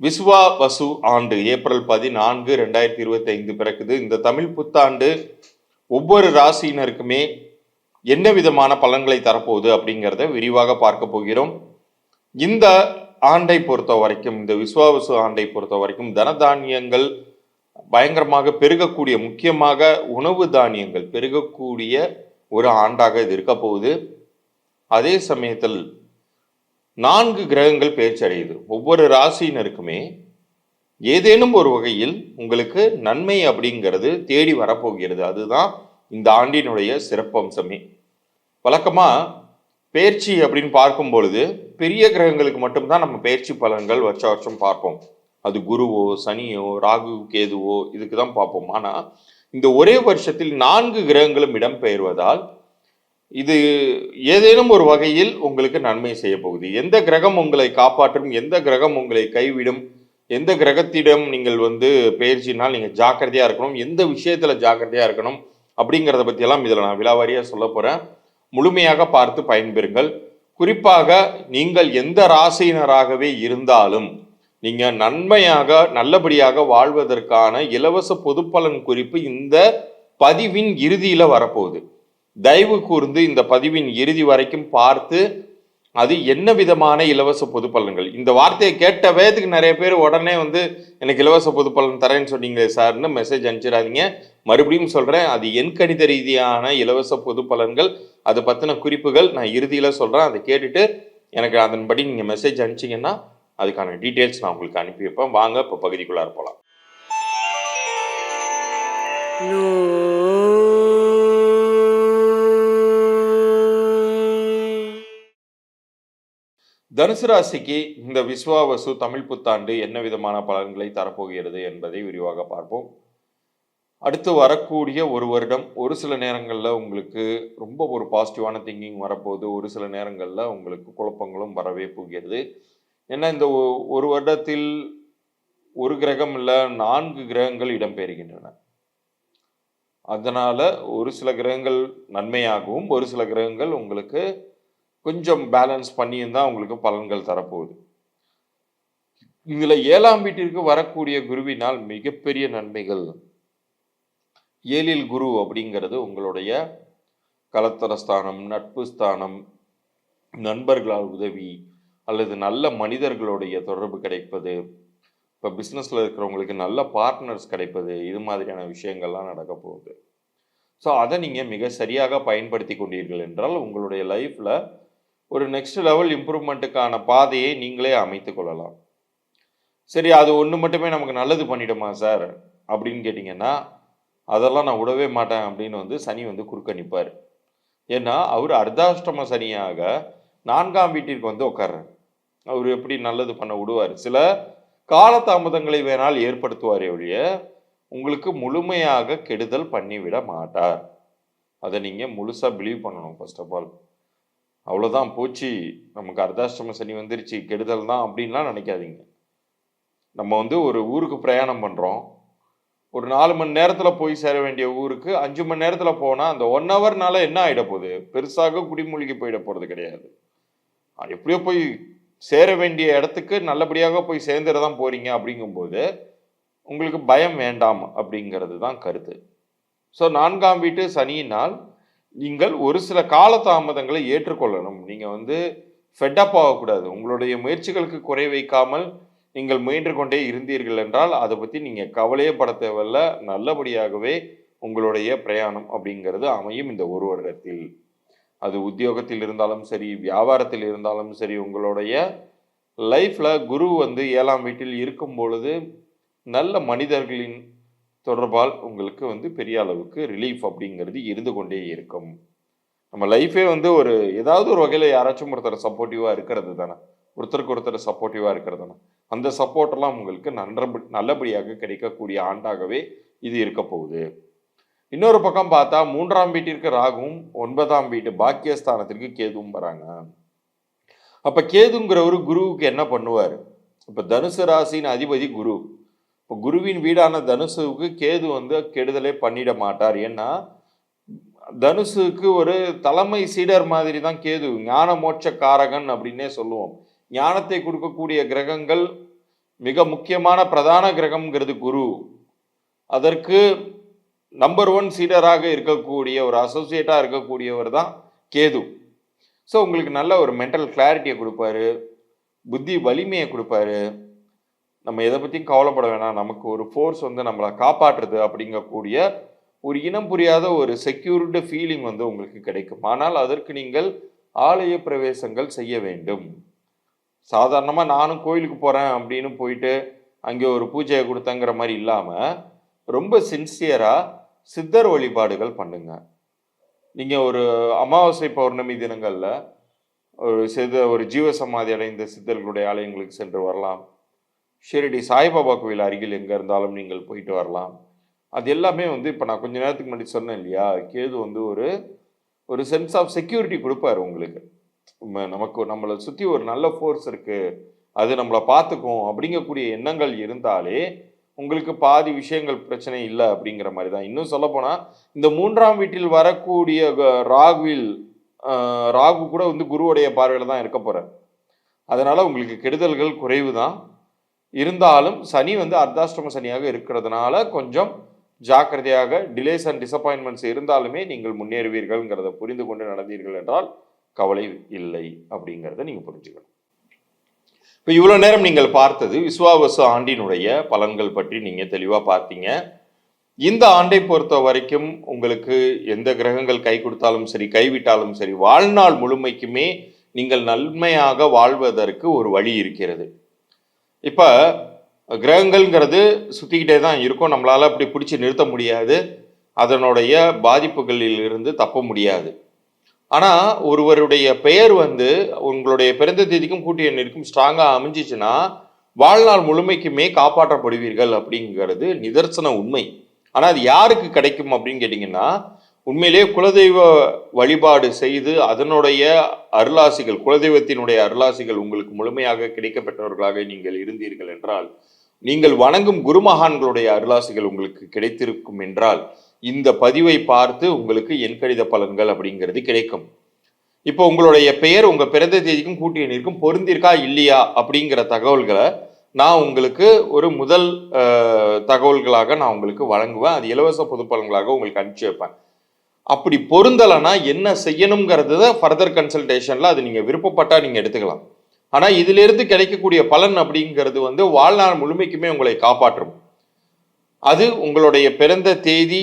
விஸ்வா வசு ஆண்டு ஏப்ரல் பதினான்கு ரெண்டாயிரத்தி இருபத்தி ஐந்து பிறக்குது. இந்த தமிழ் புத்தாண்டு ஒவ்வொரு ராசியினருக்குமே என்ன விதமான பலன்களை தரப்போகுது அப்படிங்கிறத விரிவாக பார்க்க போகிறோம். இந்த ஆண்டை பொறுத்த வரைக்கும் இந்த விஸ்வாவசு ஆண்டை பொறுத்த வரைக்கும் தனதானியங்கள் பயங்கரமாக பெருகக்கூடிய முக்கியமாக உணவு தானியங்கள் பெருகக்கூடிய ஒரு ஆண்டாக இது இருக்க போகுது. அதே சமயத்தில் நான்கு கிரகங்கள் பெயர்ச்சி அடையுது ஒவ்வொரு ராசியினருக்குமே ஏதேனும் ஒரு வகையில் உங்களுக்கு நன்மை அப்படிங்கிறது தேடி வரப்போகிறது. அதுதான் இந்த ஆண்டினுடைய சிறப்பம்சமே. வழக்கமாக பயிற்சி அப்படின்னு பார்க்கும் பொழுது பெரிய கிரகங்களுக்கு மட்டும்தான் நம்ம பயிற்சி பலன்கள் வருஷ வருஷம் பார்ப்போம். அது குருவோ சனியோ ராகு கேதுவோ இதுக்கு தான் பார்ப்போம். ஆனால் இந்த ஒரே வருஷத்தில் நான்கு கிரகங்களும் இடம்பெயர்வதால் இது ஏதேனும் ஒரு வகையில் உங்களுக்கு நன்மை செய்ய போகுது. எந்த கிரகம் உங்களை காப்பாற்றும் எந்த கிரகம் உங்களை கைவிடும் எந்த கிரகத்திடம் நீங்கள் வந்து பயிற்சினால் நீங்கள் ஜாக்கிரதையாக இருக்கணும் எந்த விஷயத்தில் ஜாக்கிரதையாக இருக்கணும் அப்படிங்கிறத பற்றியெல்லாம் இதில் நான் விலாவாரியாக சொல்ல போகிறேன் முழுமையாக பார்த்து பயன்பெறுங்கள். குறிப்பாக நீங்கள் எந்த ராசியினராகவே இருந்தாலும் நீங்கள் நன்மையாக நல்லபடியாக வாழ்வதற்கான இலவச பொதுப்பலன் குறிப்பு இந்த பதிவின் இறுதியில் வரப்போகுது. தயவு கூர்ந்து இந்த பதிவின் இறுதி வரைக்கும் பார்த்து அது என்ன விதமான இலவச பொது பலன்கள் இந்த வார்த்தையை கேட்ட வேதத்துக்கு நிறைய பேர் உடனே வந்து எனக்கு இலவச பொது பலன் தரேன்னு சொன்னீங்களே சார்னு மெசேஜ் அனுப்பிச்சிடாதீங்க. மறுபடியும் சொல்கிறேன் அது என் கணித ரீதியான இலவச பொது பலன்கள் அதை பற்றின குறிப்புகள் நான் இறுதியில் சொல்கிறேன் அதை கேட்டுட்டு எனக்கு அதன்படி நீங்கள் மெசேஜ் அனுப்பிச்சிங்கன்னா அதுக்கான டீட்டெயில்ஸ் நான் உங்களுக்கு அனுப்பி வைப்பேன். வாங்க இப்போ பகுதிக்குள்ளார போகலாம் தனுசு ராசிக்கு இந்த விஸ்வாவசு தமிழ் புத்தாண்டு என்ன விதமான பலன்களை தரப்போகிறது என்பதை விரிவாக பார்ப்போம். அடுத்து வரக்கூடிய ஒரு வருடம் ஒரு சில நேரங்களில் உங்களுக்கு ரொம்ப ஒரு பாசிட்டிவான திங்கிங் வரப்போகுது. ஒரு சில நேரங்களில் உங்களுக்கு குழப்பங்களும் வரவே போகிறது. ஏன்னா இந்த ஒ- ஒரு வருடத்தில் ஒரு கிரகம் இல்லை நான்கு கிரகங்கள் இடம்பெறுகின்றன அதனால் ஒரு சில கிரகங்கள் நன்மையாகவும் ஒரு சில கிரகங்கள் உங்களுக்கு கொஞ்சம் பேலன்ஸ் பண்ணியும் தான் உங்களுக்கு பலன்கள் தரப்போகுது. இதில் ஏழாம் வீட்டிற்கு வரக்கூடிய குருவினால் மிகப்பெரிய நன்மைகள். ஏழில் குரு அப்படிங்கிறது உங்களுடைய கலத்தர ஸ்தானம் நட்பு ஸ்தானம் நண்பர்களால் உதவி அல்லது நல்ல மனிதர்களுடைய தொடர்பு கிடைப்பது இப்போ பிஸ்னஸில் இருக்கிறவங்களுக்கு நல்ல பார்ட்னர்ஸ் கிடைப்பது இது மாதிரியான விஷயங்கள்லாம் நடக்க போகுது. ஸோ அதை நீங்கள் மிக சரியாக பயன்படுத்தி கொண்டீர்கள் என்றால் உங்களுடைய லைஃப்பில் ஒரு நெக்ஸ்ட் லெவல் இம்ப்ரூவ்மெண்ட்டுக்கான பாதையை நீங்களே அமைத்து கொள்ளலாம். சரி அது ஒன்று மட்டுமே நமக்கு நல்லது பண்ணிடுமா சார்? அப்படின்னு கேட்டிங்கன்னா அதெல்லாம் நான் விடவே மாட்டேன் அப்படின்னு வந்து சனி வந்து குறுக்க நிற்பார் ஏன்னா அவர் அர்த்தாஷ்டம சனியாக நான்காம் வீட்டிற்கு வந்து உட்கார்றேன் அவர் எப்படி நல்லது பண்ண விடுவார்? சில காலதாமதங்களை வேணால் ஏற்படுத்துவார் ஒழிய உங்களுக்கு முழுமையாக கெடுதல் பண்ணிவிட மாட்டார். அதை நீங்கள் முழுசாக பிலீவ் பண்ணணும் ஃபர்ஸ்ட் ஆஃப் ஆல் அவ்வளோதான் போச்சு. நமக்கு அர்த்தாஷ்டம சனி வந்துருச்சு. கெடுதல் தான் அப்படின்லாம் நினைக்காதீங்க. நம்ம வந்து ஒரு ஊருக்கு பிரயாணம் பண்ணுறோம் ஒரு நாலு மணி நேரத்தில் போய் சேர வேண்டிய ஊருக்கு அஞ்சு மணி நேரத்தில் போனால் அந்த ஒன் ஹவர்னால என்ன ஆகிட போகுது? பெருசாக குடிமூழ்கி போயிட போகிறது கிடையாது. எப்படியோ போய் சேர வேண்டிய இடத்துக்கு நல்லபடியாக போய் சேர்ந்துட தான் போகிறீங்க அப்படிங்கும்போது உங்களுக்கு பயம் வேண்டாம் அப்படிங்கிறது தான் கருத்து. ஸோ நான்காம் வீட்டு சனியினால் நீங்கள் ஒரு சில காலதாமதங்களை ஏற்றுக்கொள்ளணும். நீங்கள் வந்து ஃபெட்டப் ஆகக்கூடாது. உங்களுடைய முயற்சிகளுக்கு குறை வைக்காமல் நீங்கள் முயன்று கொண்டே இருந்தீர்கள் என்றால் அதை பற்றி நீங்கள் கவலையே பட தேவையில்ல. நல்லபடியாகவே உங்களுடைய பிரயாணம் அப்படிங்கிறது அமையும் இந்த ஒரு வருடத்தில். அது உத்தியோகத்தில் இருந்தாலும் சரி வியாபாரத்தில் இருந்தாலும் சரி உங்களுடைய லைஃப்பில் குரு வந்து ஏழாம் வீட்டில் இருக்கும் பொழுது நல்ல மனிதர்களின் தொடர்பால் உங்களுக்கு வந்து பெரிய அளவுக்கு ரிலீஃப் அப்படிங்கிறது இருந்து கொண்டே இருக்கும். நம்ம லைஃபே வந்து ஒரு ஏதாவது ஒரு வகையில் யாராச்சும் ஒருத்தர் சப்போர்ட்டிவாக இருக்கிறது தானே. ஒருத்தருக்கு ஒருத்தர் சப்போர்ட்டிவாக இருக்கிறது தானே. அந்த சப்போர்ட்டெல்லாம் உங்களுக்கு நன்ற நல்லபடியாக கிடைக்கக்கூடிய ஆண்டாகவே இது இருக்க போகுது. இன்னொரு பக்கம் பார்த்தா மூன்றாம் வீட்டிற்கு ராகுவும் ஒன்பதாம் வீட்டு பாக்கியஸ்தானத்திற்கு கேதுவும் வராங்க. அப்ப கேதுங்கிறவர் குருவுக்கு என்ன பண்ணுவார்? இப்ப தனுசு ராசியின் அதிபதி குரு. இப்போ குருவின் வீடான தனுசுக்கு கேது வந்து கெடுதலே பண்ணிட மாட்டார். ஏன்னா தனுசுக்கு ஒரு தலைமை சீடர் மாதிரி தான் கேது. ஞான மோட்ச காரகன் அப்படின்னே சொல்லுவோம். ஞானத்தை கொடுக்கக்கூடிய கிரகங்கள் மிக முக்கியமான பிரதான கிரகம்ங்கிறது குரு. அதற்கு நம்பர் ஒன் சீடராக இருக்கக்கூடிய ஒரு அசோசியேட்டாக இருக்கக்கூடியவர் தான் கேது. ஸோ உங்களுக்கு நல்ல ஒரு மென்டல் கிளாரிட்டியை கொடுப்பாரு புத்தி வலிமையை கொடுப்பாரு. நம்ம எதை பற்றியும் கவலைப்பட வேணாம். நமக்கு ஒரு ஃபோர்ஸ் வந்து நம்மளை காப்பாற்றுறது அப்படிங்கக்கூடிய ஒரு இனம் புரியாத ஒரு செக்யூர்டு ஃபீலிங் வந்து உங்களுக்கு கிடைக்கும். ஆனால் அதற்கு நீங்கள் ஆலய பிரவேசங்கள் செய்ய வேண்டும். சாதாரணமாக நானும் கோயிலுக்கு போகிறேன் அப்படின்னு போயிட்டு அங்கே ஒரு பூஜையை கொடுத்தங்கிற மாதிரி இல்லாமல் ரொம்ப சின்சியராக சித்தர் வழிபாடுகள் பண்ணுங்க. நீங்கள் ஒரு அமாவாசை பௌர்ணமி தினங்களில் ஒரு சித ஒரு ஜீவசமாதி அடைந்த சித்தர்களுடைய ஆலயங்களுக்கு சென்று வரலாம். ஷிரடி சாய்பாபா கோவில் அருகில் எங்கே இருந்தாலும் நீங்கள் போயிட்டு வரலாம். அது எல்லாமே வந்து இப்போ நான் கொஞ்ச நேரத்துக்கு முன்னாடி சொன்னேன் இல்லையா? கேது வந்து ஒரு ஒரு சென்ஸ் ஆஃப் செக்யூரிட்டி கொடுப்பாரு உங்களுக்கு. நமக்கு நம்மளை சுற்றி ஒரு நல்ல ஃபோர்ஸ் இருக்குது அது நம்மளை பார்த்துக்கும். அப்படிங்கக்கூடிய எண்ணங்கள் இருந்தாலே உங்களுக்கு பாதி விஷயங்கள் பிரச்சனை இல்லை அப்படிங்கிற மாதிரி தான் இன்னும் சொல்லப்போனால் இந்த மூன்றாம் வீட்டில் வரக்கூடிய ராகுவில் ராகு கூட வந்து குருவுடைய பார்வையில் தான் இருக்க போகிறார் அதனால் உங்களுக்கு கெடுதல்கள் குறைவு தான் இருந்தாலும் சனி வந்து அர்த்தாஷ்டம சனியாக இருக்கிறதுனால கொஞ்சம் ஜாக்கிரதையாக டிலேஸ் அண்ட் டிசப்பாயின்மெண்ட்ஸ் இருந்தாலுமே நீங்கள் முன்னேறுவீர்கள்ங்கிறத புரிந்து கொண்டு நடந்தீர்கள் என்றால் கவலை இல்லை அப்படிங்கிறத நீங்கள் புரிஞ்சுக்கணும். இப்போ இவ்வளோ நேரம் நீங்கள் பார்த்தது விஸ்வாவச ஆண்டினுடைய பலன்கள் பற்றி நீங்கள் தெளிவாக பார்த்தீங்க. இந்த ஆண்டை பொறுத்த வரைக்கும் உங்களுக்கு எந்த கிரகங்கள் கை கொடுத்தாலும் சரி கைவிட்டாலும் சரி வாழ்நாள் முழுமைக்குமே நீங்கள் நன்மையாக வாழ்வதற்கு ஒரு வழி இருக்கிறது. இப்போ கிரகங்கள்ங்கிறது சுற்றிக்கிட்டே தான் இருக்கும். நம்மளால் அப்படி பிடிச்சி நிறுத்த முடியாது. அதனுடைய பாதிப்புகளில் இருந்து தப்ப முடியாது. ஆனால் ஒருவருடைய பெயர் வந்து உங்களுடைய பிறந்த தேதிக்கும் கூட்டிய எண்ணிற்கும் ஸ்ட்ராங்காக அமைஞ்சிச்சுன்னா வாழ்நாள் முழுமைக்குமே காப்பாற்றப்படுவீர்கள் அப்படிங்கிறது நிதர்சன உண்மை. ஆனால் அது யாருக்கு கிடைக்கும் அப்படின்னு கேட்டிங்கன்னா உண்மையிலேயே குலதெய்வ வழிபாடு செய்து அதனுடைய அருளாசிகள் குலதெய்வத்தினுடைய அருளாசிகள் உங்களுக்கு முழுமையாக கிடைக்கப்பெற்றவர்களாக நீங்கள் இருந்தீர்கள் என்றால் நீங்கள் வணங்கும் குருமகான்களுடைய அருளாசிகள் உங்களுக்கு கிடைத்திருக்கும் என்றால் இந்த பதிவை பார்த்து உங்களுக்கு என் கடித பலன்கள் அப்படிங்கிறது கிடைக்கும். இப்போ உங்களுடைய பெயர் உங்க பிறந்த தேதிக்கும் கூட்டிய எண்ணிற்கும் பொருந்திருக்கா இல்லையா அப்படிங்கிற தகவல்களை நான் உங்களுக்கு ஒரு முதல் தகவல்களாக நான் உங்களுக்கு வழங்குவேன். அது இலவச பொது பலன்களாக உங்களுக்கு அனுப்பிச்சு வைப்பேன். அப்படி பொருந்தலைன்னா என்ன செய்யணுங்கிறத ஃபர்தர் கன்சல்டேஷனில் அது நீங்கள் விருப்பப்பட்டால் நீங்கள் எடுத்துக்கலாம். ஆனால் இதிலிருந்து கிடைக்கக்கூடிய பலன் அப்படிங்கிறது வந்து வாழ்நாள் முழுமைக்குமே உங்களை காப்பாற்றும். அது உங்களுடைய பிறந்த தேதி